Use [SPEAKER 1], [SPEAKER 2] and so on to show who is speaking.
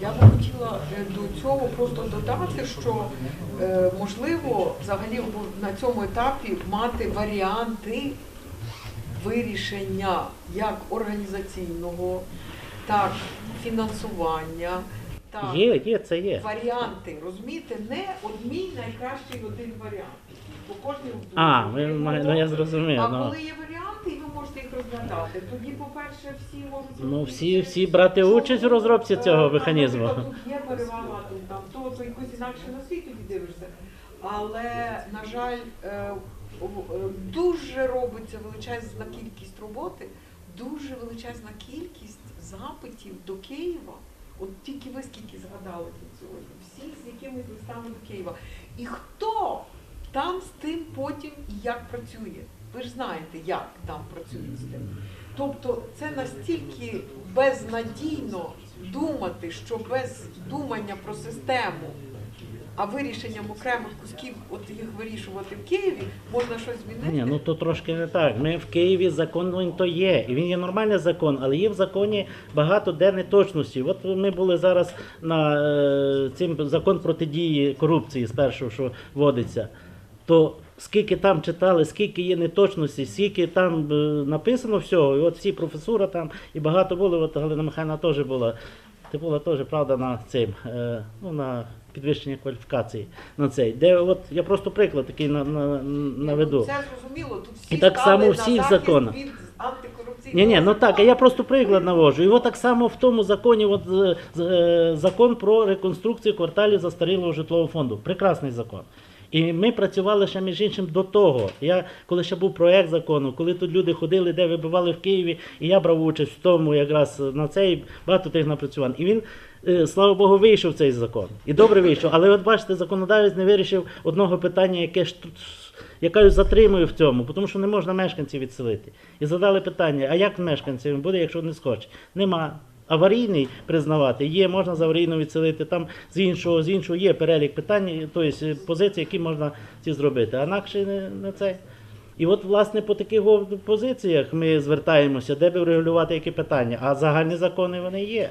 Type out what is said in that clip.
[SPEAKER 1] Я би хотіла е, до цього просто додати, що е, можливо взагалі на цьому етапі мати варіанти вирішення як організаційного, так фінансування, так
[SPEAKER 2] Є, є, це є.
[SPEAKER 1] варіанти. Розумієте, не от мій найкращий один варіант. Бо кожен
[SPEAKER 2] А, ви, ну, я зрозумів.
[SPEAKER 1] А
[SPEAKER 2] Ну,
[SPEAKER 1] коли є варіанти, і ви можете їх розглядати, тоді, по-перше, всі можуть
[SPEAKER 2] Ну, всі- всі брати участь у розробці
[SPEAKER 1] е,
[SPEAKER 2] цього механізму.
[SPEAKER 1] Тут є перевага, тут там то, то якось інакше на світ тоді дивишся. Але, на жаль, е, е, дуже робиться величезна кількість роботи, дуже величезна кількість запитів до Києва. От тільки ви скільки згадали тут сьогодні, всі з якимись листами до Києва. І хто там з тим потім і як працює? Ви ж знаєте, як там працюють з тим. Тобто це настільки безнадійно думати, що без думання про систему, а вирішенням окремих кусків, от їх вирішувати в Києві, можна щось змінити.
[SPEAKER 2] Ні, ну то трошки не так. Ми в Києві закон він то є. І він є нормальний закон, але є в законі багато де неточностей. От ми були зараз на е, цим закон протидії корупції спершу, що вводиться. То скільки там читали, скільки є неточностей, скільки там е, написано всього, і от всі професура там, і багато були, от Галина Михайловна теж була. Ти була теж, правда, на цим, е, ну, на підвищення кваліфікації на цей. Де от я просто приклад такий на, на, наведу.
[SPEAKER 1] Це зрозуміло, тут всі
[SPEAKER 2] І так само в всіх законах. Ні, ні, ну так, а я просто приклад навожу. І от так само в тому законі, от е, закон про реконструкцію кварталів застарілого житлового фонду. Прекрасний закон. І ми працювали ще між іншим до того. Я коли ще був проект закону, коли тут люди ходили, де вибивали в Києві, і я брав участь в тому, якраз на цей багато тих напрацювань. І він, е, слава Богу, вийшов цей закон. І добре вийшов. Але от бачите, законодавець не вирішив одного питання, яке ж тут яка затримує в цьому, тому що не можна мешканців відселити. І задали питання: а як мешканцям буде, якщо не схоче? Нема. Аварійний признавати є, можна з аварійно відселити. Там з іншого, з іншого є перелік питань, тобто позицій, які можна ці зробити. А інакше не, не це. І от, власне, по таких позиціях ми звертаємося, де би врегулювати які питання, а загальні закони вони є.